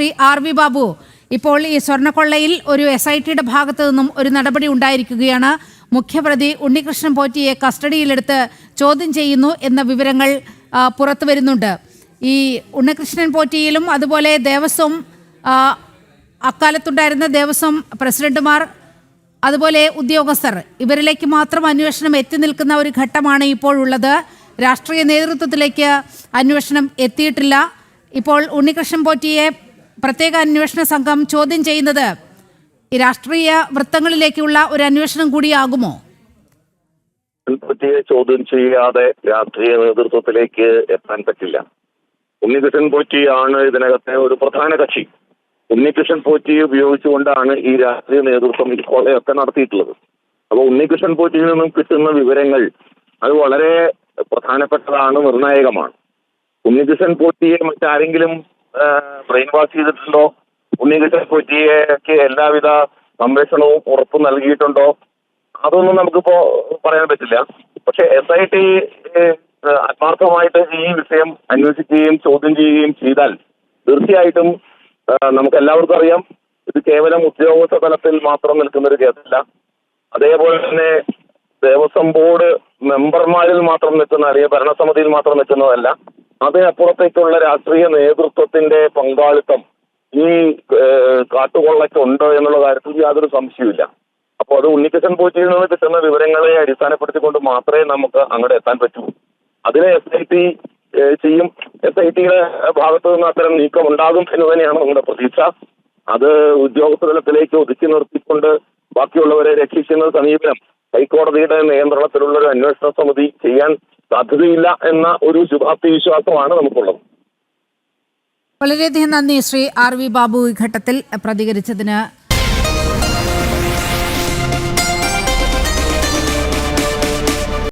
Shri R V Babu. ഇപ്പോൾ ഈ സ്വർണക്കൊള്ളയിൽ ഒരു എസ് ഐ ടിയുടെ ഭാഗത്തു നിന്നും ഒരു നടപടി ഉണ്ടായിരിക്കുകയാണ്. മുഖ്യപ്രതി ഉണ്ണികൃഷ്ണൻ പോറ്റിയെ കസ്റ്റഡിയിലെടുത്ത് ചോദ്യം ചെയ്യുന്നു എന്ന വിവരങ്ങൾ പുറത്തു വരുന്നുണ്ട്. ഈ ഉണ്ണികൃഷ്ണൻ പോറ്റിയിലും അതുപോലെ ദേവസ്വം അക്കാലത്തുണ്ടായിരുന്ന ദേവസ്വം പ്രസിഡന്റുമാർ അതുപോലെ ഉദ്യോഗസ്ഥർ ഇവരിലേക്ക് മാത്രം അന്വേഷണം എത്തി നിൽക്കുന്ന ഒരു ഘട്ടമാണ് ഇപ്പോഴുള്ളത് രാഷ്ട്രീയ നേതൃത്വത്തിലേക്ക് അന്വേഷണം എത്തിയിട്ടില്ല. ഇപ്പോൾ ഉണ്ണികൃഷ്ണൻ പോറ്റിയെ പ്രത്യേക അന്വേഷണ സംഘം ചോദ്യം ചെയ്യുന്നത് രാഷ്ട്രീയ വൃത്തങ്ങളിലേക്കുള്ള ഒരു അന്വേഷണം കൂടിയാകുമോ? പറ്റിയെ ചോദ്യം ചെയ്യാതെ രാഷ്ട്രീയ നേതൃത്വത്തിലേക്ക് എത്താൻ പറ്റില്ല. ഉണ്ണികൃഷ്ണൻ പോറ്റിയാണ് ഇതിനകത്തെ ഒരു പ്രധാന കക്ഷി. ഉണ്ണികൃഷ്ണൻ പോറ്റി ഉപയോഗിച്ചുകൊണ്ടാണ് ഈ രാഷ്ട്രീയ നേതൃത്വം ഈ കൊലയൊക്കെ നടത്തിയിട്ടുള്ളത്. അപ്പൊ ഉണ്ണികൃഷ്ണൻ പോറ്റിയിൽ നിന്നും കിട്ടുന്ന വിവരങ്ങൾ അത് വളരെ പ്രധാനപ്പെട്ടതാണ് നിർണായകമാണ്. ഉണ്ണികൃഷ്ണൻ പോറ്റിയെ മറ്റാരെങ്കിലും ബ്രെയിൻ വാഷ് ചെയ്തിട്ടുണ്ടോ? ഉണ്ണികൃഷ്ണൻ പോറ്റിയേക്ക് എല്ലാവിധ സംരക്ഷണവും ഉറപ്പ് നൽകിയിട്ടുണ്ടോ? അതൊന്നും നമുക്കിപ്പോ പറയാൻ പറ്റില്ല. പക്ഷെ എസ് ഐ ടി ആത്മാർത്ഥമായിട്ട് ഈ വിഷയം അന്വേഷിക്കുകയും ചോദ്യം ചെയ്യുകയും ചെയ്താൽ തീർച്ചയായിട്ടും നമുക്ക് എല്ലാവർക്കും അറിയാം. ഇത് കേവലം ഉദ്യോഗസ്ഥ തലത്തിൽ മാത്രം നിൽക്കുന്ന ഒരു കേസല്ല. അതേപോലെ തന്നെ ദേവസ്വം ബോർഡ് മെമ്പർമാരിൽ മാത്രം നിൽക്കുന്ന അല്ലെങ്കിൽ ഭരണസമിതിയിൽ മാത്രം നിൽക്കുന്നതല്ല. അതിനപ്പുറത്തേക്കുള്ള രാഷ്ട്രീയ നേതൃത്വത്തിന്റെ പങ്കാളിത്തം ഈ കാട്ടുകൊള്ളയ്ക്കുണ്ട് എന്നുള്ള കാര്യത്തിൽ യാതൊരു സംശയമില്ല അപ്പോൾ അത് ഉണ്ണിക്കൃഷ്ണൻ പോറ്റിയിൽ നിന്ന് കിട്ടുന്ന വിവരങ്ങളെ അടിസ്ഥാനപ്പെടുത്തിക്കൊണ്ട് മാത്രമേ നമുക്ക് അങ്ങോട്ട് എത്താൻ പറ്റൂ. അതിനെ എസ് ഐ ടി ചെയ്യും. എസ് ഐ ടിയുടെ ഭാഗത്തു നിന്ന് അത്തരം നീക്കം ഉണ്ടാകും എന്ന് തന്നെയാണ് നമ്മുടെ പ്രതീക്ഷ. അത് ഉദ്യോഗസ്ഥ തലത്തിലേക്ക് ഒതുക്കി നിർത്തിക്കൊണ്ട് ബാക്കിയുള്ളവരെ രക്ഷിക്കുന്ന സമീപനം ഹൈക്കോടതിയുടെ നിയന്ത്രണത്തിലുള്ള ഒരു അന്വേഷണ സമിതി ചെയ്യാൻ സാധ്യതയില്ല എന്ന ഒരു ശുഭാപ്തി വിശ്വാസമാണ് നമുക്കുള്ളത്. വളരെയധികം നന്ദി ശ്രീ ആർ വി ബാബു ഈ ഘട്ടത്തിൽ പ്രതികരിച്ചതിന്